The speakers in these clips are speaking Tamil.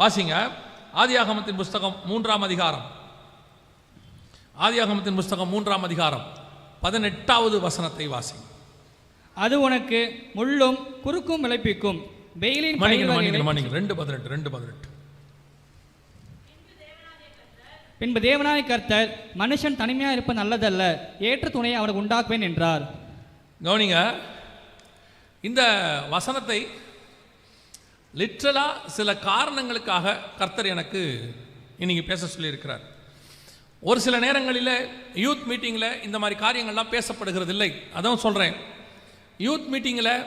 வாசிங்க. ஆதியாகமத்தின் புஸ்தகம் மூன்றாம் அதிகாரம். ஆதியாகமத்தின் புஸ்தகம் மூன்றாம் அதிகாரம். பதினெட்டாவது வசனத்தை வாசிங்க. அது உனக்கு முள்ளும் குறுக்கும் விளைப்பிக்கும். வெயிலின் மணிகள் மணிகள் ரெண்டு பதினெட்டு ரெண்டு பதினெட்டு. பின்பு தேவனாய் கர்த்தர் மனுஷன் தனிமையாக இருப்பது நல்லதல்ல ஏற்ற துணையை அவனுக்கு உண்டாக்குவேன் என்றார். கவனிங்க. இந்த வசனத்தை லிட்ரலாக சில காரணங்களுக்காக கர்த்தர் எனக்கு இன்றைக்கி பேச சொல்லியிருக்கிறார். ஒரு சில நேரங்களில் யூத் மீட்டிங்கில் இந்த மாதிரி காரியங்கள்லாம் பேசப்படுகிறது இல்லை அதான் சொல்கிறேன் யூத் மீட்டிங்கில்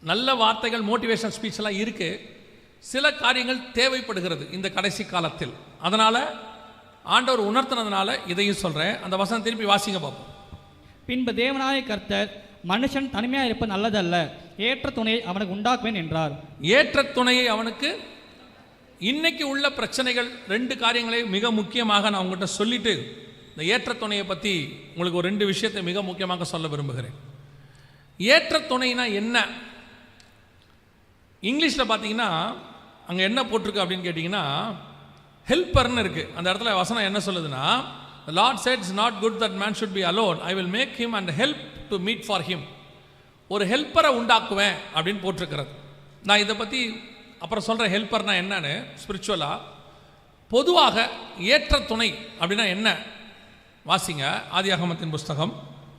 நல்ல வார்த்தைகள் மோட்டிவேஷன் ஸ்பீச்செல்லாம் எல்லாம் இருக்கு. சில காரியங்கள் தேவைப்படுகிறது இந்த கடைசி காலத்தில். அதனால் ஆண்டவர் உணர்த்தினதுனால இதையும் சொல்கிறேன் அந்த வசனம் திருப்பி வாசிங்க பார்ப்போம். பின்பு தேவனாய கர்த்தர் மனுஷன் தனிமையாக இருப்பது நல்லதல்ல. ஏற்ற துணையை அவனுக்கு உண்டாக்குவேன் என்றார். ஏற்ற துணையை அவனுக்கு இன்னைக்கு உள்ள பிரச்சனைகள் ரெண்டு காரியங்களை மிக முக்கியமாக நான் உங்கள்கிட்ட சொல்லிட்டு இந்த ஏற்ற துணையை பற்றி உங்களுக்கு ஒரு ரெண்டு விஷயத்தை மிக முக்கியமாக சொல்ல விரும்புகிறேன். ஏற்ற துணைனா என்ன? இங்கிலீஷில் பார்த்தீங்கன்னா அங்கே என்ன போட்டிருக்கு அப்படின்னு கேட்டிங்கன்னா ஹெல்ப்பர்னு இருக்குது அந்த இடத்துல வசனம் என்ன சொல்லுதுன்னா Lord sets not good that man should be alone I will make him and help to meet for him ஒரு ஹெல்ப்பரை உண்டாக்குவேன் அப்படின்னு போட்டிருக்கிறது. நான் இதை பற்றி அப்புறம் சொல்கிறேன் ஹெல்ப்பர்னா என்னன்னு? ஸ்பிரிச்சுவலாக பொதுவாக ஏற்ற துணை அப்படின்னா என்ன? வாசிங்க ஆதியாகமத்தின் புஸ்தகம்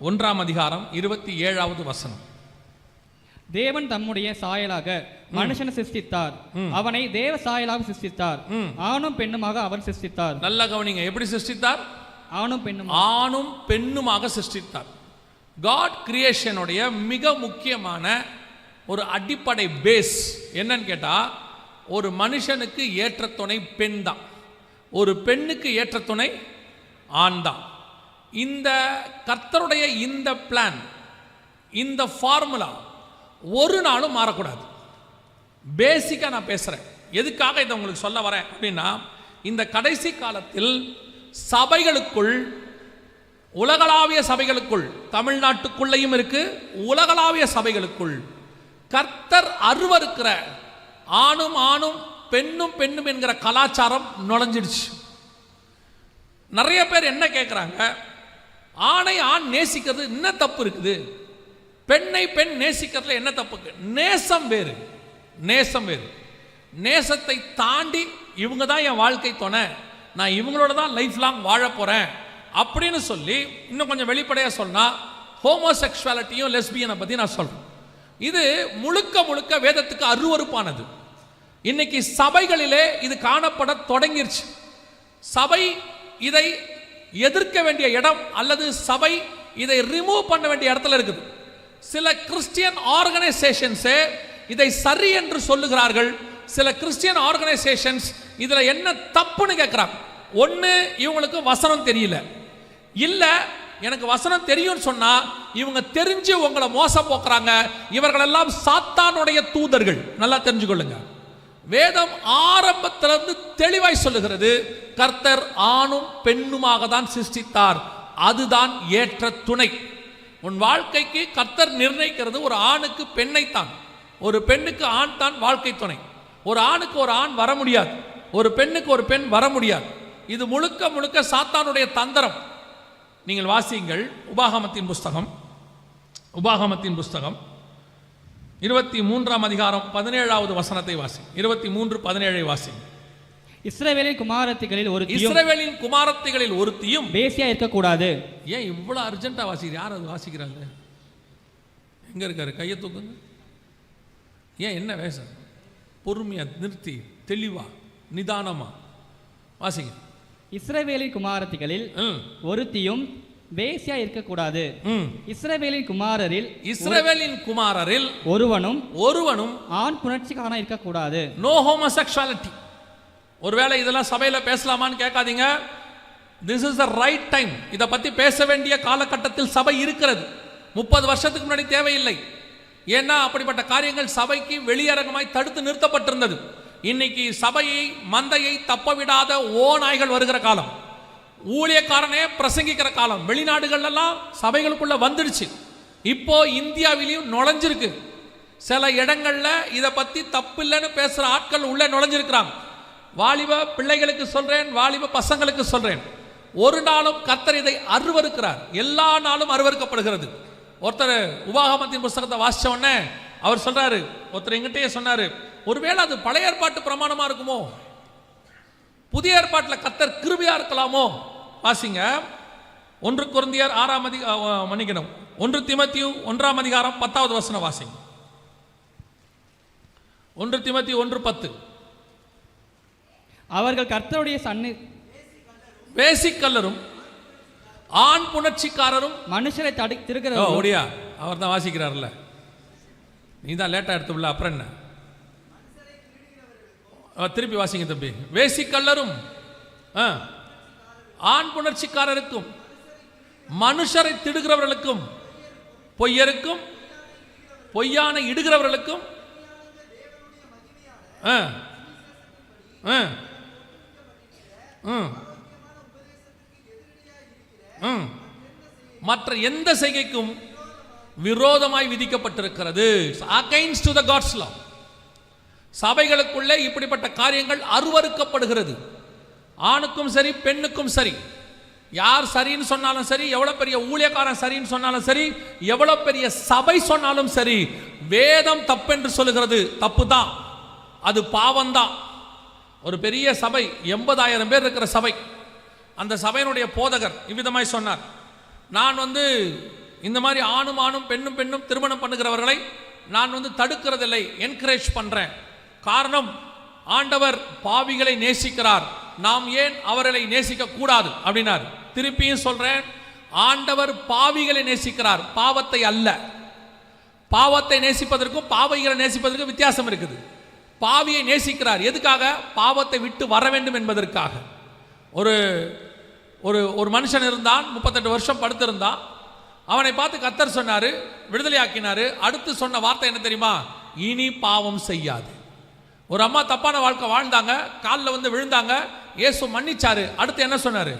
ஒன்றாம் அதிகாரம் இருபத்தி ஏழாவது வசனம். தேவன் தம்முடைய சாயலாக மனுஷனை சிருஷ்டித்தார். அவனை தேவ சாயலாக சிருஷ்டித்தார். ஆணும் பெண்ணுமாக அவர் சிருஷ்டித்தார். நல்லா கவனிங்க எப்படி சிருஷ்டித்தார்? ஆணும் பெண்ணும். ஆணும் பெண்ணுமாக சிருஷ்டித்தார். காட் கிரியேஷனுடைய மிக முக்கியமான ஒரு அடிப்படை பேஸ் என்னன்னு கேட்டால் ஒரு மனுஷனுக்கு ஏற்ற துணை பெண் தான். ஒரு பெண்ணுக்கு ஏற்ற துணை ஆண் தான். இந்த கர்த்தருடைய இந்த பிளான் இந்த ஃபார்முலா ஒரு நாளும் மாறக்கூடாது. பேசிக்காக நான் பேசுகிறேன் எதுக்காக இதை உங்களுக்கு சொல்ல வரேன் அப்படின்னா இந்த கடைசி காலத்தில் சபைகளுக்குள் உலகளாவிய சபைகளுக்குள் தமிழ்நாட்டுக்குள்ளேயும் இருக்கு உலகளாவிய சபைகளுக்குள். கர்த்தர் அருவருக்கிற ஆணும் ஆணும் பெண்ணும் பெண்ணும் என்கிற கலாச்சாரம் நுழைஞ்சிடுச்சு. நிறைய பேர் என்ன கேட்குறாங்க ஆணை ஆண் நேசிக்கிறது என்ன தப்பு இருக்குது? பெண்ணை பெண் நேசிக்கிறதுல என்ன தப்பு நேசம் வேறு. நேசம் வேறு. நேசத்தை தாண்டி இவங்க தான் என் வாழ்க்கை துணை. நான் இவங்களோட தான் லைஃப் லாங் வாழ போகிறேன் அப்படின்னு சொல்லி இன்னும் கொஞ்சம் வெளிப்படையாக சொன்னா ஹோமோசெக்சுவாலிட்டியும் லெஸ்பியனை பற்றி நான் சொல்கிறேன் இது முழுக்க முழுக்க வேதத்துக்கு அருவருப்பானது இன்னைக்கு சபைகளிலே இது காணப்பட தொடங்கிருச்சு. சபை இதை எதிர்க்க வேண்டிய இடம் அல்லது சபை இதை ரிமூவ் பண்ண வேண்டிய இடத்துல இருக்குது. சில கிறிஸ்டியன் ஆர்கனைசேஷன்ஸே இதை சரி என்று சொல்லுகிறார்கள். சில கிறிஸ்டியன் ஆர்கனைசேஷன்ஸ் இதில் என்ன தப்புன்னு கேட்குறாங்க ஒன்று இவங்களுக்கு வசனம் தெரியல. இல்லை எனக்கு வசனம் தெரியும்னு சொன்னால் இவங்க தெரிஞ்சு உங்களை மோசம் போக்குறாங்க. இவர்களெல்லாம் சாத்தானுடைய தூதர்கள். நல்லா தெரிஞ்சுக்கொள்ளுங்க. வேதம் ஆரம்பத்திலிருந்து தெளிவாய் சொல்லுகிறது கர்த்தர் ஆணும் பெண்ணுமாக தான் சிருஷ்டித்தார். அதுதான் ஏற்ற துணை. உன் வாழ்க்கைக்கு கர்த்தர் நிர்ணயிக்கிறது ஒரு ஆணுக்கு பெண்ணைத்தான். ஒரு பெண்ணுக்கு ஆண் தான் வாழ்க்கை துணை. ஒரு ஆணுக்கு ஒரு ஆண் வர முடியாது. ஒரு பெண்ணுக்கு ஒரு பெண் வர முடியாது. இது முழுக்க முழுக்க சாத்தானுடைய தந்திரம். நீங்கள் வாசியுங்கள் உபாகமத்தின் புஸ்தகம். உபாகமத்தின் புஸ்தகம். இருபத்தி மூன்றாம் அதிகாரம் பதினேழாவது வசனத்தை வாசி இருபத்தி மூன்று பதினேழை வாசி இஸ்ரவேலின் குமாரத்திகளில் ஒரு இஸ்ரவேலின் குமாரத்திகளில் ஒருத்தியும் பேசியா இருக்கக்கூடாது. ஏன் இவ்வளவு அர்ஜென்ட்டா வாசிக்கிறீர் யார் அது வாசிக்கிறாங்க? எங்க இருக்காரு? கையை தூக்குங்க. ஏன் என்ன வேஷம்? பொறுமையா நிறுத்தி தெளிவா நிதானமா. வாசிங்க. இஸ்ரவேலின் குமாரத்திகளில் ஒருத்தியும் வேசியா இருக்கக்கூடாது. இஸ்ரவேலின் குமாரரில் இஸ்ரவேலின் குமாரரில் ஒருவனும் ஒருவனும் ஆண் புணர்ச்சிக்கான இருக்கக்கூடாது. நோ ஹோமோசெக்சுவாலிட்டி ஒருவேளை இதெல்லாம் சபையில் பேசலாமான்னு கேட்காதீங்க. This is the right time இதை பற்றி பேச வேண்டிய காலகட்டத்தில் சபை இருக்கிறது. முப்பது வருஷத்துக்கு முன்னாடி தேவையில்லை. ஏன்னா அப்படிப்பட்ட காரியங்கள் சபைக்கு வெளியரங்கமாய் தடுத்து நிறுத்தப்பட்டிருந்தது. இன்னைக்கு சபையை மந்தையை தப்ப விடாத ஓ நாய்கள் வருகிற காலம். ஊழியக்காரனே பிரசங்கிக்கிற காலம். வெளிநாடுகள்லாம் சபைகளுக்குள்ள வந்துடுச்சு. இப்போ இந்தியாவிலையும் நுழைஞ்சிருக்கு. சில இடங்கள்ல இதை பத்தி தப்பு இல்லைன்னு பேசுற ஆட்கள் உள்ள நுழைஞ்சிருக்கிறாங்க. வாலிப பிள்ளைகளுக்கு சொல்றேன் வாலிப பசங்களுக்கு சொல்றேன். ஒரு நாளும் கர்த்தர் இதை அருவருக்கிறார் எல்லா நாளும் அருவருக்கப்படுகிறது ஒருத்தர் உபாகமத்தின் புஸ்தகத்தை வாசித்த உடனே அவர் சொல்றாரு ஒருத்தர் எங்கிட்டயே சொன்னாரு ஒருவேளை அது பழைய ஏற்பாட்டு பிரமாணமா இருக்குமோ? புதிய ஏற்பாட்டில் கத்தர் கிருபையா இருக்கலாமோ? வாசிங்க. ஒன்று குருந்தியர் ஆறாம் அதி மன்னிக்கணும். ஒன்று திமத்தியு ஒன்றாம் அதிகாரம் பத்தாவது வசனம் வாசிங்க. ஒன்று திமத்தி ஒன்று பத்து. அவர்கள் கர்த்தருடைய சன்னி வேசிக்கல்லரும் ஆண் புணர்ச்சிக்காரரும் மனுஷரை தடு ஓ திருக்கிற ஒடியா அவர் தான் வாசிக்கிறார்ல நீ தான் லேட்டாக எடுத்துள்ள அப்புறம் என்ன? திருப்பி வாசிங்க தம்பி வேசிக்கல்லரும் ஆ, ஆண் புணர்ச்சிக்காரருக்கும் மனுஷரை திடுகிறவர்களுக்கும் பொய்யருக்கும் பொய்யான இடுகிறவர்களுக்கும் ஆ, ஆ, ம், ம். மற்ற எந்த செய்கைக்கும் விரோதமாய் விதிக்கப்பட்டிருக்கிறது against to the God's law சபைகளுக்குள்ளே இப்படிப்பட்ட காரியங்கள் அருவருக்கப்படுகிறது ஆணுக்கும் சரி பெண்ணுக்கும் சரி. யார் சரின்னு சொன்னாலும் சரி எவ்வளோ பெரிய ஊழியக்காரன் சரின்னு சொன்னாலும் சரி எவ்வளோ பெரிய சபை சொன்னாலும் சரி வேதம் தப்பென்று சொல்லுகிறது. தப்பு தான். அது பாவம்தான் ஒரு பெரிய சபை எண்பதாயிரம் பேர் இருக்கிற சபை. அந்த சபையினுடைய போதகர் இவ்விதமாய் சொன்னார். நான் வந்து இந்த மாதிரி ஆணும் ஆணும் பெண்ணும் பெண்ணும் திருமணம் பண்ணுகிறவர்களை நான் வந்து தடுக்கிறதில்லை என்கரேஜ் பண்ணுறேன் காரணம் ஆண்டவர் பாவிகளை நேசிக்கிறார். நாம் ஏன் அவர்களை நேசிக்க கூடாது அப்படின்னார். திருப்பியும் சொல்றேன் ஆண்டவர் பாவிகளை நேசிக்கிறார். பாவத்தை அல்ல. பாவத்தை நேசிப்பதற்கும் பாவைகளை நேசிப்பதற்கும் வித்தியாசம் இருக்குது. பாவியை நேசிக்கிறார். எதுக்காக? பாவத்தை விட்டு வர வேண்டும் என்பதற்காக. ஒரு ஒரு ஒரு மனுஷன் இருந்தான் முப்பத்தெட்டு வருஷம் படுத்திருந்தான். அவனை பார்த்து கத்தர் சொன்னார் விடுதலையாக்கினாரு. அடுத்து சொன்ன வார்த்தை என்ன தெரியுமா? இனி பாவம் செய்யாது. ஒரு அம்மா தப்பான வாழ்க்கை வாழ்ந்தாங்க காலில் வந்து விழுந்தாங்க இயேசு மன்னிச்சாரு. அடுத்து என்ன சொன்னார்?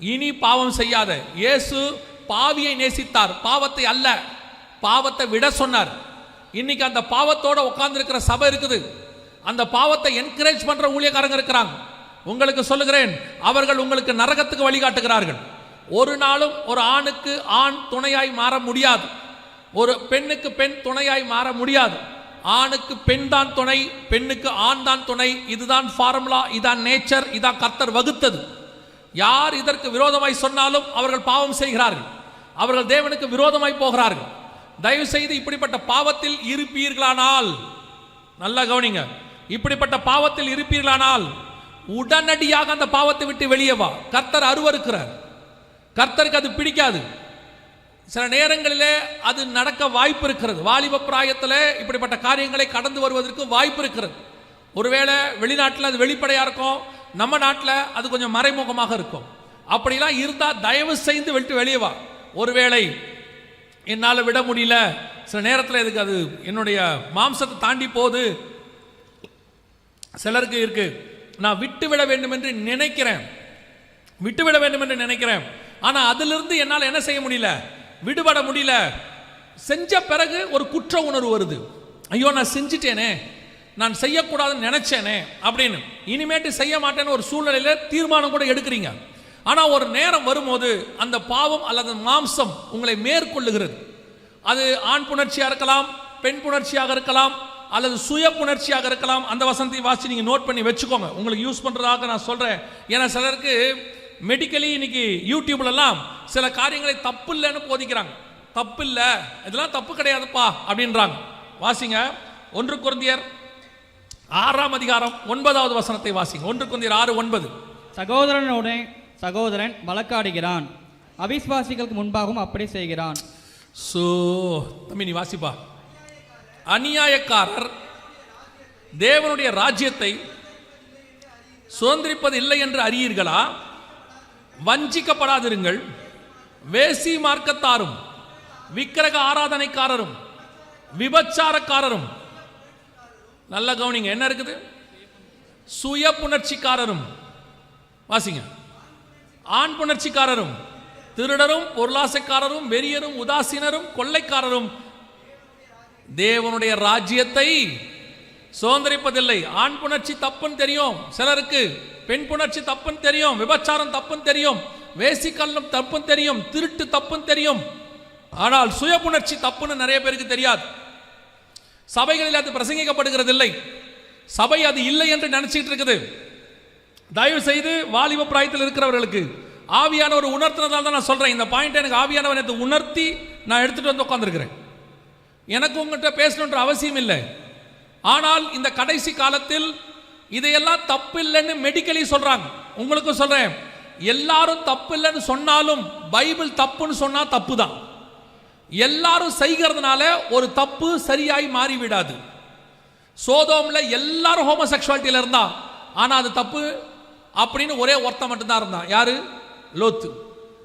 இனி பாவம் செய்யாத. இயேசு பாவியை நேசித்தார். பாவத்தை அல்ல பாவத்தை விட சொன்னார். இன்னைக்கு அந்த பாவத்தோட உட்கார்ந்துருக்கிற சபை இருக்குது. அந்த பாவத்தை என்கரேஜ் பண்ற ஊழியக்காரங்க இருக்கிறாங்க. உங்களுக்கு சொல்லுகிறேன் அவர்கள் உங்களுக்கு நரகத்துக்கு வழிகாட்டுகிறார்கள். ஒரு நாளும் ஒரு ஆணுக்கு ஆண் துணையாய் மாற முடியாது. ஒரு பெண்ணுக்கு பெண் துணையாய் மாற முடியாது. ஆணுக்கு பெண் தான் துணை பெண்ணுக்கு ஆண் தான் துணை. இதுதான் ஃபார்முலா இதான் நேச்சர் இதான் கர்த்தர் வகுத்தது. யார் இதற்கு விரோதமாய் சொன்னாலும் அவர்கள் பாவம் செய்கிறார்கள். அவர்கள் தேவனுக்கு விரோதமாய் போகிறார்கள். தயவு செய்து இப்படிப்பட்ட பாவத்தில் இருப்பீர்களானால் நல்லா கவனிங்க. இப்படிப்பட்ட பாவத்தில் இருப்பீர்களானால் உடனடியாக அந்த பாவத்தை விட்டு வெளியே வா. கர்த்தர் அருவருக்கிறார். கர்த்தருக்கு அது பிடிக்காது. சில நேரங்களிலே அது நடக்க வாய்ப்பு இருக்கிறது. வாலிப பிராயத்தில் இப்படிப்பட்ட காரியங்களை கடந்து வருவதற்கு வாய்ப்பு இருக்கிறது. ஒருவேளை வெளிநாட்டில் அது வெளிப்படையாக இருக்கும் நம்ம நாட்டில் அது கொஞ்சம் மறைமுகமாக இருக்கும். அப்படிலாம் இருந்தால் தயவு செய்து விட்டு வெளியே வா. ஒருவேளை என்னால் விட முடியல சில நேரத்தில் இதுக்கு அது என்னுடைய மாம்சத்தை தாண்டி போகுது. சிலருக்கு இருக்கு நான் விட்டு விட வேண்டும் என்று நினைக்கிறேன். விட்டுவிட வேண்டும் என்று நினைக்கிறேன். ஆனால் அதிலிருந்து என்னால் என்ன செய்ய முடியல? விடுபட முடியல. செஞ்ச பிறகு ஒரு குற்ற உணர்வு வருது. ஐயோ நான் செஞ்சிட்டேனே. நான் செய்யக்கூடாதுன்னு நினைச்சேனே அப்படின்னு. இனிமேட்டு செய்ய மாட்டேன்னு ஒரு சூழ்நிலையில் தீர்மானம் கூட எடுக்கிறீங்க. ஆனால் ஒரு நேரம் வரும்போது அந்த பாவம் அல்லது மாம்சம் உங்களை மேற்கொள்ளுகிறது. அது ஆண் புணர்ச்சியாக இருக்கலாம் பெண் புணர்ச்சியாக இருக்கலாம் அல்லது சுய புணர்ச்சியாக இருக்கலாம். அந்த வசனத்தை வாசி நீங்கள் நோட் பண்ணி வச்சுக்கோங்க. உங்களுக்கு யூஸ் பண்ணுறதாக நான் சொல்கிறேன் ஏன்னா சிலருக்கு மெடிக்கலி இன்னைக்கு யூடியூப்ல எல்லாம் சில காரியங்களை தப்பு இல்லைன்னு போதிக்கிறாங்க. தப்பு இல்லை இதெல்லாம் தப்பு கிடையாதுப்பா அப்படின்றாங்க. வாசிங்க. ஒன்று குருந்தியர் ஆறாம் அதிகாரம் ஒன்பதாவது வசனத்தை வாசிங்க. ஒன்று குருந்தியர் ஆறு ஒன்பது. சகோதரனோட சகோதரன் வழக்காடுகிறான். அவிஸ்வாசிகளுக்கு முன்பாகவும் அப்படி செய்கிறான். சோ தம்பி நீ வாசிப்பா. அநியாயக்காரர் தேவனுடைய ராஜ்யத்தை சுதந்திரிப்பது இல்லை என்று அறியீர்களா? வஞ்சிக்கப்படாதிருங்கள். வேசி மார்க்கத்தாரும் விக்கிரக ஆராதனைக்காரரும் விபச்சாரக்காரரும். நல்ல கவனிங்க என்ன இருக்குது? சுய புணர்ச்சிக்காரரும். வாசிங்க. ஆண் புணர்ச்சிக்காரரும் திருடரும் பொருளாசைக்காரரும் வெறியரும் உதாசீனரும் கொள்ளைக்காரரும். தேவனுடைய ராஜ்யத்தை சுதந்திரிப்பதில்லை. ஆண் புணர்ச்சி தப்புன்னு தெரியும் சிலருக்கு. பெண் புணர்ச்சி தப்புன்னு தெரியும். விபச்சாரம் தப்புன்னு தெரியும். வேசிக்கல்லம் தப்புன்னு தெரியும். திருட்டு தப்புன்னு தெரியும். ஆனால் சுய புணர்ச்சி தப்புன்னு நிறைய பேருக்கு தெரியாது. சபைகளில் அது பிரசங்கிக்கப்படுகிறதில்லை. சபை அது இல்லை என்று நினைச்சிட்டு இருக்குது. தயவு செய்து வாலிப பிராயத்தில் இருக்கிறவர்களுக்கு ஆவியானவர் உணர்த்தினதால் தான் நான் சொல்கிறேன் இந்த பாயிண்ட் எனக்கு ஆவியானவர் எனக்கு உணர்த்தி நான் எடுத்துகிட்டு வந்து உட்காந்துருக்கிறேன் எனக்கு உங்கள்கிட்ட பேசணுன்ற அவசியம் இல்லை. ஆனால் இந்த கடைசி காலத்தில் இதையெல்லாம் தப்பு இல்லைன்னு மெடிக்கலி சொல்றாங்க. உங்களுக்கும் சொல்றேன். எல்லாரும் தப்பு இல்லைன்னு சொன்னாலும் பைபிள் தப்புன்னு சொன்னா தப்பு தான் எல்லாரும் செய்கிறதுனால ஒரு தப்பு சரியாய் மாறிவிடாது. சோதோம்ல எல்லாரும் ஹோமோசெக்சுவாலிட்டியில இருந்தா ஆனா அது தப்பு அப்படின்னு ஒரே ஒருத்தன் மட்டும்தான் இருந்தான். யாரு? லோத்து.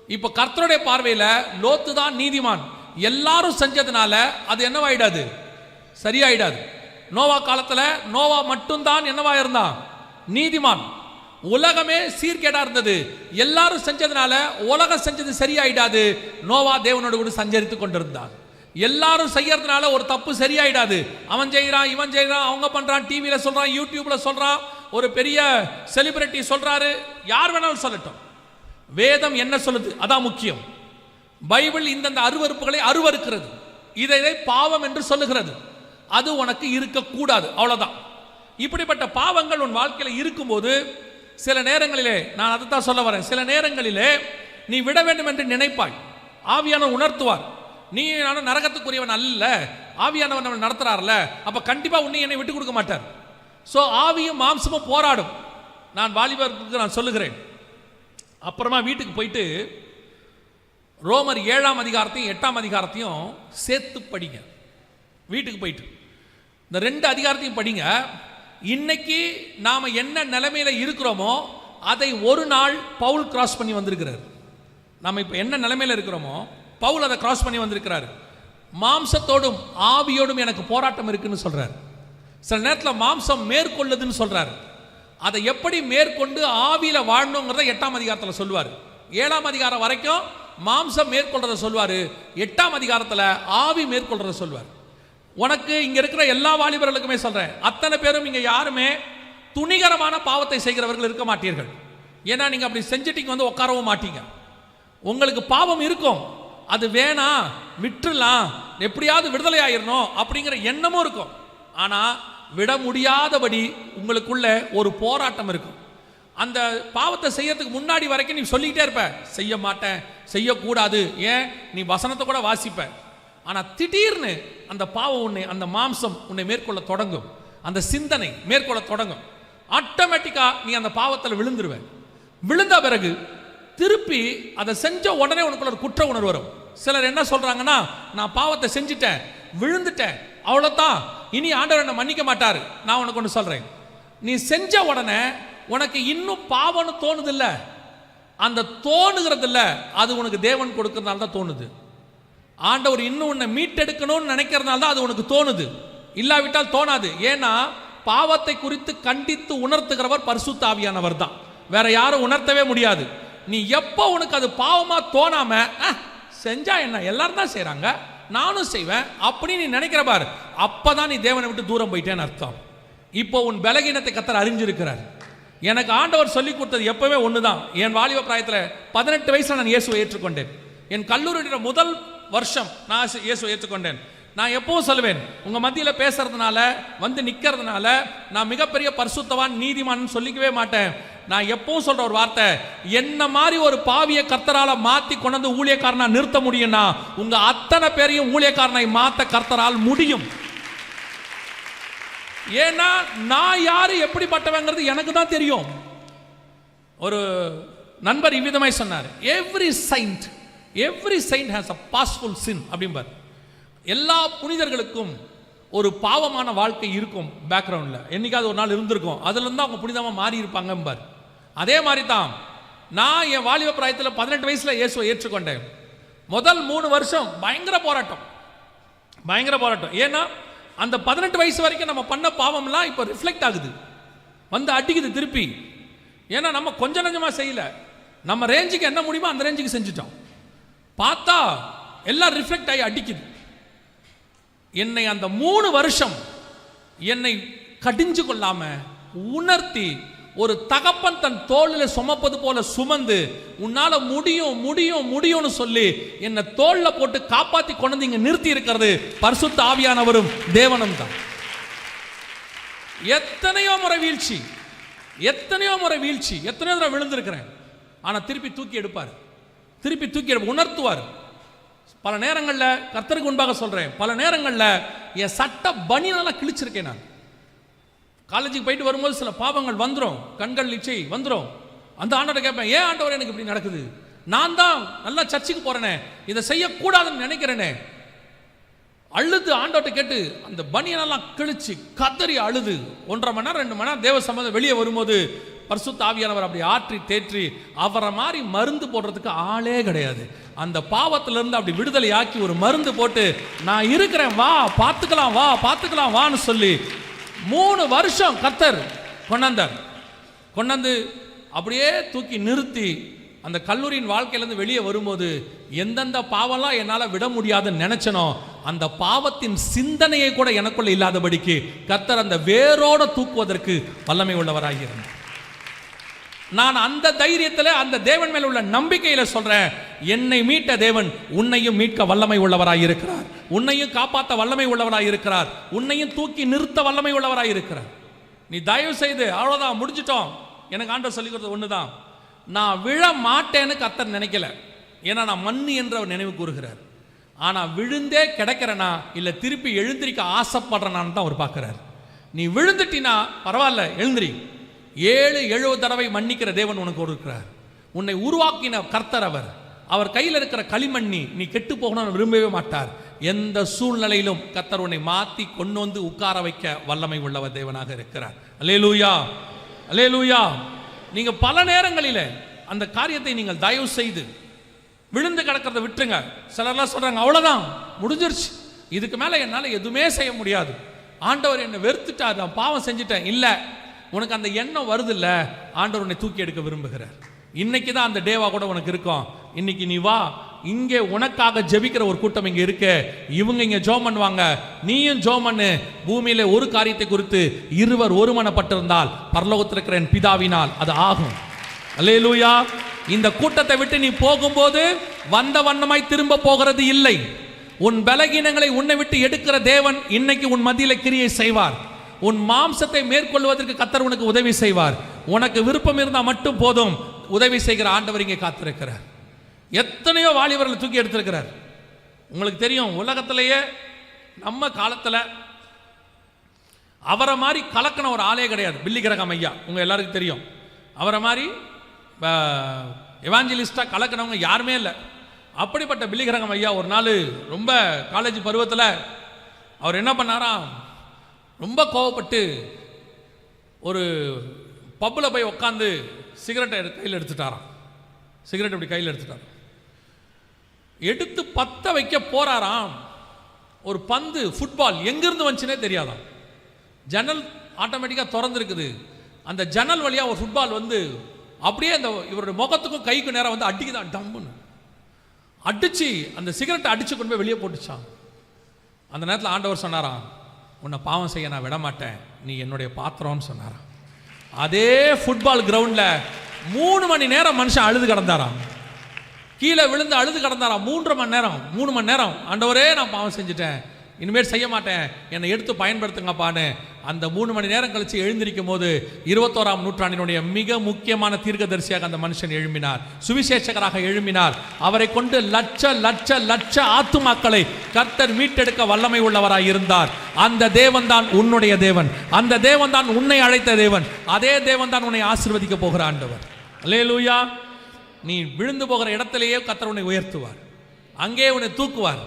இப்போ கர்த்தருடைய பார்வையில் லோத்து தான் நீதிமான். எல்லாரும் செஞ்சதுனால அது என்னவாயிடாது? சரியாயிடாது. நோவா காலத்தில் நோவா மட்டும்தான் என்னவா இருந்தான்? நீதிமான். உலகமே சீர்கேடா இருந்தது. எல்லாரும் செஞ்சதுனால உலகம் செஞ்சது சரியாயிடாது. நோவா தேவனோடு கூட சஞ்சரித்து கொண்டிருந்தான். எல்லாரும் செய்யறதுனால ஒரு தப்பு சரியாயிடாது. அவன் செய்கிறான் இவன் செய்கிறான் அவங்க பண்றான் டிவியில் சொல்றான் யூடியூப்ல சொல்றான் ஒரு பெரிய செலிபிரிட்டி சொல்றாரு. யார் வேணாலும் சொல்லட்டும். வேதம் என்ன சொல்லுது? அதான் முக்கியம். பைபிள் இந்தந்த அருவருப்புகளை அருவறுக்கிறது. இதை இதை பாவம் என்று சொல்லுகிறது. அது உனக்கு இருக்கக்கூடாது. அவ்வளோதான் இப்படிப்பட்ட பாவங்கள் உன் வாழ்க்கையில் இருக்கும்போது சில நேரங்களிலே நான் அதை தான் சொல்ல வரேன். சில நேரங்களிலே நீ விட வேண்டும் என்று நினைப்பாய். ஆவியான உணர்த்துவார். நீ நானும் நரகத்துக்குரியவன் அல்ல. ஆவியானவன் நம்மளை நடத்துகிறார்ல அப்போ கண்டிப்பாக உன்னை என்னை விட்டு கொடுக்க மாட்டார். ஸோ ஆவியும் மாம்சமும் போராடும். நான் வாலிபருக்கு நான் சொல்லுகிறேன். அப்புறமா வீட்டுக்கு போயிட்டு ரோமர் ஏழாம் அதிகாரத்தையும் எட்டாம் அதிகாரத்தையும் சேர்த்து படிங்க. வீட்டுக்கு போயிட்டு. இந்த ரெண்டு அதிகாரத்தையும் படிங்க. இன்னைக்கு நாம் என்ன நிலைமையில் இருக்கிறோமோ அதை ஒரு நாள் பவுல் கிராஸ் பண்ணி வந்திருக்கிறார். நம்ம இப்போ என்ன நிலைமையில் இருக்கிறோமோ பவுல் அதை கிராஸ் பண்ணி வந்திருக்கிறார். மாம்சத்தோடும் ஆவியோடும் எனக்கு போராட்டம் இருக்குன்னு சொல்கிறார் சில நேரத்தில் மாம்சம் மேற்கொள்ளுதுன்னு சொல்கிறார் அதை எப்படி மேற்கொண்டு ஆவியில் வாழணுங்கிறத எட்டாம் அதிகாரத்தில் சொல்லுவார். ஏழாம் அதிகாரம் வரைக்கும் மாம்சம் மேற்கொள்றத சொல்வார் எட்டாம் அதிகாரத்தில் ஆவி மேற்கொள்றத சொல்வார் உனக்கு இங்க இருக்கிற எல்லா வாலிபர்களுக்குமே சொல்றேன். அத்தனை பேரும் இங்க யாருமே துணிகரமான பாவத்தை செய்கிறவர்கள் இருக்க மாட்டீர்கள். ஏன்னா நீங்க அப்படி செஞ்சுட்டீங்க வந்து உட்காரவும் மாட்டீங்க. உங்களுக்கு பாவம் இருக்கும். அது வேணாம் விட்டுறலாம். எப்படியாவது விடுதலை ஆயிடணும் அப்படிங்கிற எண்ணமும் இருக்கும். ஆனா விட முடியாதபடி உங்களுக்குள்ள ஒரு போராட்டம் இருக்கும். அந்த பாவத்தை செய்யறதுக்கு முன்னாடி வரைக்கும் நீ சொல்லிக்கிட்டே இருப்ப. செய்ய மாட்டேன் செய்யக்கூடாது. ஏன்? நீ வசனத்தை கூட வாசிப்ப. ஆனால் திடீர்னு அந்த பாவம் உன்னை அந்த மாம்சம் உன்னை மேற்கொள்ள தொடங்கும். அந்த சிந்தனை மேற்கொள்ள தொடங்கும். ஆட்டோமேட்டிக்காக நீ அந்த பாவத்தில் விழுந்துருவேன் விழுந்த பிறகு திருப்பி அதை செஞ்ச உடனே உனக்குள்ள ஒரு குற்ற உணர்வு வரும். சிலர் என்ன சொல்கிறாங்கன்னா நான் பாவத்தை செஞ்சுட்டேன் விழுந்துட்டேன் அவ்வளோதான் இனி ஆண்டவர் என்னை மன்னிக்க மாட்டார். நான் உனக்கு ஒன்று சொல்கிறேன் நீ செஞ்ச உடனே உனக்கு இன்னும் பாவம்னு தோணுதில்ல. அந்த தோணுகிறது இல்லை அது உனக்கு தேவன் கொடுக்கறதுனால தான் தோணுது. ஆண்டவர் இன்னும் உன்னை மீட்டெடுக்கணும்னு நினைக்கிறதுனால தான் அது உனக்கு தோணுது. இல்லாவிட்டால் தோணாது. ஏன்னா பாவத்தை குறித்து கண்டித்து உணர்த்துகிறவர் பரிசுத்தாவியானவர் தான். வேற யாரும் உணர்த்தவே முடியாது. நீ எப்போ உனக்கு அது பாவமாக தோணாம செஞ்சா என்ன? எல்லாரும் தான் செய்கிறாங்க நானும் செய்வேன். அப்படின்னு நீ நினைக்கிற பாரு. அப்பதான் நீ தேவனை விட்டு தூரம் போயிட்டேன்னு அர்த்தம். இப்போ உன் பலகீனத்தை கத்தர் அறிஞ்சிருக்கிறார். எனக்கு ஆண்டவர் சொல்லி கொடுத்தது எப்பவுமே தான் என் வாலிப பிராயத்தில் பதினெட்டு வயசில் நான் இயேசுவை ஏற்றுக்கொண்டேன். என் கல்லூரியோட முதல் வருஷம் நான் இயேசு- ஏற்றுக்கொண்டேன். நான் எப்பவும் சொல்லுவேன் உங்கள் மத்தியில் பேசுறதுனால வந்து நிற்கிறதுனால நான் மிகப்பெரிய பரிசுத்தவான் நீதிமான் சொல்லிக்கவே மாட்டேன். நான் எப்பவும் சொல்ற ஒரு வார்த்தை என்ன மாதிரி ஒரு பாவிய கர்த்தரால மாத்தி கொண்டு ஊழியக்காரனா நிறுத்த முடியும்னா உங்க அத்தனை பேரையும் ஊழியக்காரனை மாத்த கர்த்தரால் முடியும். ஏன்னா நான் யாரு எப்படிப்பட்டவங்கிறது எனக்கு தான் தெரியும். ஒரு நண்பர் இவ்விதமாய் சொன்னார் every saint every sign has a bashful sin அப்படிம்பார் எல்லா புனிதர்களுக்கும் ஒரு பாவமான வாழ்க்கை இருக்கும் பேக்ரவுண்டில் என்னைக்காவது ஒரு நாள் இருந்திருக்கும். அதுலேருந்து அவங்க புனிதமாக மாறி இருப்பாங்கம்பார் அதே மாதிரி தான் நான் என் வாலிப பிராயத்தில் பதினெட்டு வயசில் இயேசுவை ஏற்றுக்கொண்டேன். முதல் மூணு வருஷம் பயங்கர போராட்டம். பயங்கர போராட்டம். ஏன்னா அந்த பதினெட்டு வயசு வரைக்கும் நம்ம பண்ண பாவம்லாம் இப்போ ரிஃப்ளெக்ட் ஆகுது. வந்து அடிக்குது திருப்பி. ஏன்னா நம்ம கொஞ்சம் நஞ்சமாக செய்யல. நம்ம ரேஞ்சுக்கு என்ன முடியுமோ அந்த ரேஞ்சுக்கு செஞ்சுட்டோம். பார்த்தா எல்லாம் ரிஃப்ளெக்ட் ஆகி அடிக்குது. என்னை அந்த மூணு வருஷம் என்னை கடிஞ்சு கொள்ளாம உணர்த்தி ஒரு தகப்பன் தன் தோளில் சுமப்பது போல சுமந்து உன்னால முடியும் முடியும் முடியும்னு சொல்லி என்னை தோல்ல போட்டு காப்பாத்தி கொண்டு இங்க நிறுத்தி இருக்கிறது பரிசுத்த ஆவியானவரும் தேவனும் தான். எத்தனையோ முறை வீழ்ச்சி எத்தனையோ முறை வீழ்ச்சி எத்தனையோ தடவை விழுந்திருக்கிறேன். ஆனா திருப்பி தூக்கி எடுப்பார். திருப்பி தூக்கி உணர்த்துவார். பல நேரங்களில் கர்த்தருக்கு முன்பாக சொல்கிறேன் பல நேரங்களில் என் சட்ட பனியனெல்லாம் கிழிச்சிருக்கேன் நான். காலேஜுக்கு போயிட்டு வரும்போது சில பாவங்கள் வந்துடும் கண்கள் இச்சை வந்துடும் அந்த ஆண்டோட கேட்பேன் ஏன் ஆண்டவர் எனக்கு இப்படி நடக்குது? நான் தான் நல்லா சர்ச்சுக்கு போகிறேனே இதை செய்யக்கூடாதுன்னு நினைக்கிறேனே அழுது ஆண்டோட்ட கேட்டு அந்த பனியனெல்லாம் கிழிச்சு கதறி அழுது. ஒன்றரை மணி நேரம் ரெண்டு மணி நேரம் தேவ சம்பந்தம் வெளியே வரும்போது பரிசுத்த ஆவியானவர் அப்படி ஆற்றி தேற்றி அவரை மாதிரி மருந்து போடுறதுக்கு ஆளே கிடையாது. அந்த பாவத்திலிருந்து அப்படி விடுதலை ஆக்கி ஒரு மருந்து போட்டு நான் இருக்கிறேன் வா பார்த்துக்கலாம் வா பார்த்துக்கலாம் வான்னு சொல்லி மூணு வருஷம் கத்தர் கொண்டாந்தார். கொண்டாந்து அப்படியே தூக்கி நிறுத்தி அந்த கல்லூரியின் வாழ்க்கையிலேருந்து வெளியே வரும்போது எந்தெந்த பாவம்லாம் என்னால் விட முடியாதுன்னு நினச்சனோ அந்த பாவத்தின் சிந்தனையை கூட எனக்குள்ள இல்லாதபடிக்கு கர்த்தர் அந்த வேரோட தூக்குவதற்கு வல்லமை உள்ளவராக இருந்தார். நான் அந்த தைரியத்தில் அந்த தேவன் மேல் உள்ள நம்பிக்கையில சொல்றேன் என்னை மீட்ட தேவன் உன்னையும் மீட்க வல்லமை உள்ளவராய் இருக்கிறார். உன்னையும் காப்பாற்ற வல்லமை உள்ளவராய் இருக்கிறார். உன்னையும் தூக்கி நிறுத்த வல்லமை உள்ளவராய் இருக்கிறார். நீ தயவு செய்து அவ்வளோதான் முடிஞ்சிட்டோம் எனக்கு ஆண்டவர் சொல்லி கொடுத்தது தான் நான் விழ மாட்டேன்னு கத்தர் நினைக்கல. ஏன்னா நான் மண்ணு என்று அவர் நினைவு கூறுகிறார். ஆனால் விழுந்தே கிடக்கிறனா இல்லை திருப்பி எழுந்திரிக்க ஆசைப்படுறனான்னு தான் அவர் பார்க்குறாரு. நீ விழுந்துட்டினா பரவாயில்ல எழுந்திரி. ஏழு எழுபது தடவை மன்னிக்கிற தேவன் உனக்கு இருக்கிறார் உன்னை உருவாக்கின கர்த்தர் அவர். அவர் கையில் இருக்கிற களிமண்ணி நீ கெட்டு போகணும்னு விரும்பவே மாட்டார். எந்த சூழ்நிலையிலும் கர்த்தர் உன்னை மாற்றி கொண்டு வந்து உட்கார வைக்க வல்லமை உள்ளவர் தேவனாக இருக்கிறார். அல்லையே லூயா அலே லூயா நீங்கள் பல நேரங்களில் அந்த காரியத்தை நீங்கள் தயவு செய்து விழுந்து கிடக்கிறத விட்டுருங்க. சிலர்லாம் சொல்கிறாங்க அவ்வளோதான் முடிஞ்சிருச்சு. இதுக்கு மேலே என்னால் எதுவுமே செய்ய முடியாது. ஆண்டவர் என்னை வெறுத்துட்டார் நான் பாவம் செஞ்சுட்டேன். இல்லை உனக்கு அந்த எண்ணம் வருது இல்லை ஆண்டவர் உன்னை தூக்கி எடுக்க விரும்புகிறார். இன்னைக்கு தான் அந்த டேவா கூட உனக்கு இருக்கும். இன்னைக்கு நீ வா. இங்கே உனக்காக ஜெபிக்கிற ஒரு கூட்டம் இங்கே இருக்கு. இவங்க இங்கே ஜோம் பண்ணுவாங்க. நீயும் ஜோம் பண்ணு. பூமியில ஒரு காரியத்தை குறித்து இருவர் ஒருமனப்பட்டிருந்தால் பரலோகத்தில் இருக்கிற என் பிதாவினால் அது ஆகும். அல்லேலூயா. இந்த கூட்டத்தை விட்டு நீ போகும்போது வந்த வண்ணமாய் திரும்ப போகிறது இல்லை. உன் பலகீனங்களை உன்னை விட்டு எடுக்கிற தேவன் இன்னைக்கு உன் மத்தியில கிரியை செய்வார். உன் மாம்சத்தை மேற்கொள்வதற்கு கத்தர் உனக்கு உதவி செய்வார். உனக்கு விருப்பம் இருந்தால் மட்டும் போதும். உதவி செய்கிற ஆண்டவர் இங்கே காத்திருக்கிறார். எத்தனையோ வாலிபர்களை தூக்கி எடுத்திருக்கிறார். உங்களுக்கு தெரியும் உலகத்திலேயே நம்ம காலத்தில் அவரை மாதிரி கலக்கின ஒரு ஆளே கிடையாது. பில்லி கிரகம் ஐயா. உங்கள் எல்லாருக்கும் தெரியும். அவரை மாதிரி எவாஞ்சலிஸ்டாக கலக்கினவங்க யாருமே இல்லை. அப்படிப்பட்ட பில்லிகிரகம் ஐயா ஒரு நாள் ரொம்ப காலேஜ் பருவத்தில் அவர் என்ன பண்ணாராம் ரொம்ப கோவப்பட்டு ஒரு பப்பில் போய் உட்காந்து சிகரெட்டை கையில் எடுத்துட்டாராம். சிகரெட் இப்படி கையில் எடுத்துட்டார். எடுத்து பத்த வைக்க போகிறாராம் ஒரு பந்து ஃபுட்பால் எங்கேருந்து வந்துச்சுனே தெரியாதாம். ஜன்னல் ஆட்டோமேட்டிக்காக திறந்துருக்குது. அந்த ஜன்னல் வழியாக ஒரு ஃபுட்பால் வந்து அப்படியே அந்த இவருடைய முகத்துக்கும் கைக்கும் நேரம் வந்து அடிக்குதான் டம்முன்னு. அடிச்சு அந்த சிகரெட்டை அடித்து கொண்டு போய் வெளியே போட்டுச்சான் அந்த நேரத்தில் ஆண்டவர் சொன்னாராம் உன்னை பாவம் செய்ய நான் விடமாட்டேன். நீ என்னுடைய பாத்திரம்னு சொன்னாராம். அதே ஃபுட்பால் கிரவுண்டில் மூணு மணி நேரம் மனுஷன் அழுது கிடந்தாராம். கீழே விழுந்து அழுது கிடந்தாராம். மூன்றரை மணி நேரம் மூணு மணி நேரம். ஆண்டவரே நான் பாவம் செஞ்சுட்டேன். இனிமேல் செய்ய மாட்டேன். என்னை எடுத்து பயன்படுத்துங்கப்பான்னு அந்த மூணு மணி நேரம் கழித்து எழுந்திருக்கும் போது இருபத்தோராம் நூற்றாண்டினுடைய மிக முக்கியமான தீர்க்கதரிசியாக அந்த மனுஷன் எழும்பினார். சுவிசேஷகராக எழும்பினார். அவரை கொண்டு லட்ச லட்ச லட்ச ஆத்துமாக்களை கர்த்தர் மீட்டெடுக்க வல்லமை உள்ளவராக இருந்தார். அந்த தேவன் தான் உன்னுடைய தேவன். அந்த தேவன் தான் உன்னை அழைத்த தேவன். அதே தேவன் தான் உன்னை ஆசிர்வதிக்க போகிற ஆண்டவர். அல்லேலூயா. நீ விழுந்து போகிற இடத்திலேயே கத்தர் உன்னை உயர்த்துவார். அங்கே உன்னை தூக்குவார்.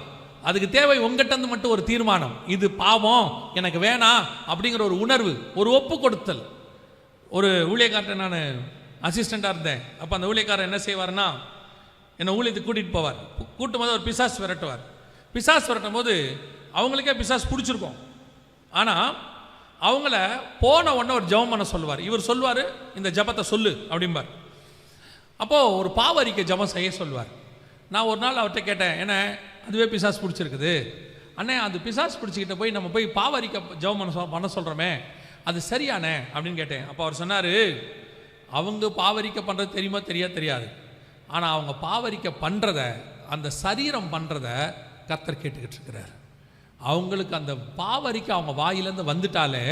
அதுக்கு தேவை உங்ககிட்ட மட்டும் ஒரு தீர்மானம். இது பாவம் எனக்கு வேணாம் அப்படிங்கிற ஒரு உணர்வு ஒரு ஒப்பு கொடுத்தல் ஒரு ஊழியக்கார்ட்ட நான் அசிஸ்டண்ட்டாக இருந்தேன். அப்போ அந்த ஊழியக்காரர் என்ன செய்வார்னா என்னை ஊழியத்துக்கு கூட்டிகிட்டு போவார். கூட்டும் போது ஒரு பிசாஸ் விரட்டுவார். பிசாஸ் விரட்டும் போது அவங்களுக்கே பிசாஸ் பிடிச்சிருக்கும். ஆனால் அவங்கள போன உடனே ஒரு ஜெபம் பண்ண சொல்லுவார். இவர் சொல்லுவார் இந்த ஜெபத்தை சொல்லு அப்படிம்பார். அப்போது ஒரு பாவ அறிக்கை ஜபம் செய்ய சொல்லுவார். நான் ஒரு நாள் அவர்கிட்ட கேட்டேன் என்ன அதுவே பிசாஸ் பிடிச்சிருக்குது? அண்ணே அது பிசாஸ் பிடிச்சிக்கிட்ட போய் நம்ம போய் பாவரிக்க ஜெபம் பண்ண பண்ண சொல்கிறோமே அது சரியானே அப்படின்னு கேட்டேன். அப்போ அவர் சொன்னார் அவங்க பாவரிக்க பண்ணுறது தெரியுமா தெரியா தெரியாது. ஆனால் அவங்க பாவரிக்க பண்ணுறத அந்த சரீரம் பண்ணுறத கத்தர் கேட்டுக்கிட்டு இருக்கிறார். அவங்களுக்கு அந்த பாவரிக்க அவங்க வாயிலேருந்து வந்துட்டாலே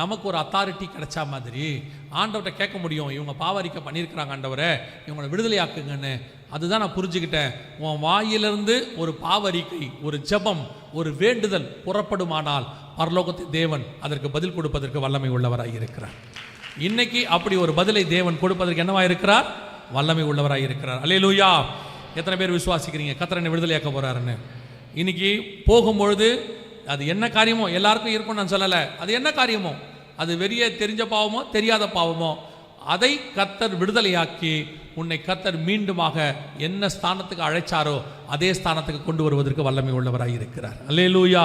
நமக்கு ஒரு அத்தாரிட்டி கிடைச்சா மாதிரி ஆண்டவர்கிட்ட கேட்க முடியும். இவங்க பாவரிக்க பண்ணியிருக்கிறாங்க ஆண்டவரை இவங்களை விடுதலையாக்குங்கன்னு. அதுதான் நான் புரிஞ்சுக்கிட்டேன். உன் வாயிலிருந்து ஒரு பாவரிக்கை ஒரு ஜெபம் ஒரு வேண்டுதல் புறப்படுமானால் பரலோகத்தை தேவன் அதற்கு பதில் கொடுப்பதற்கு வல்லமை உள்ளவராக இருக்கிறார். இன்னைக்கு அப்படி ஒரு பதிலை தேவன் கொடுப்பதற்கு என்னவாக இருக்கிறார்? வல்லமை உள்ளவராக இருக்கிறார். அல்லேலூயா எத்தனை பேர் விசுவாசிக்கிறீங்க? கத்திரனை விடுதலையாக்க போகிறாருன்னு இன்னைக்கு போகும்பொழுது அது என்ன காரியமோ எல்லாருக்கும் இருக்கும்னு நான் சொல்லலை. அது என்ன காரியமோ? அது வெறிய தெரிஞ்ச பாவமோ தெரியாத பாவமோ? அதை கத்தர் விடுதலையாக்கி உன்னை கத்தர் மீண்டுமாக என்ன ஸ்தானத்துக்கு அழைச்சாரோ அதே ஸ்தானத்துக்கு கொண்டு வருவதற்கு வல்லமை உள்ளவராய் இருக்கிறார். அல்லேலூயா.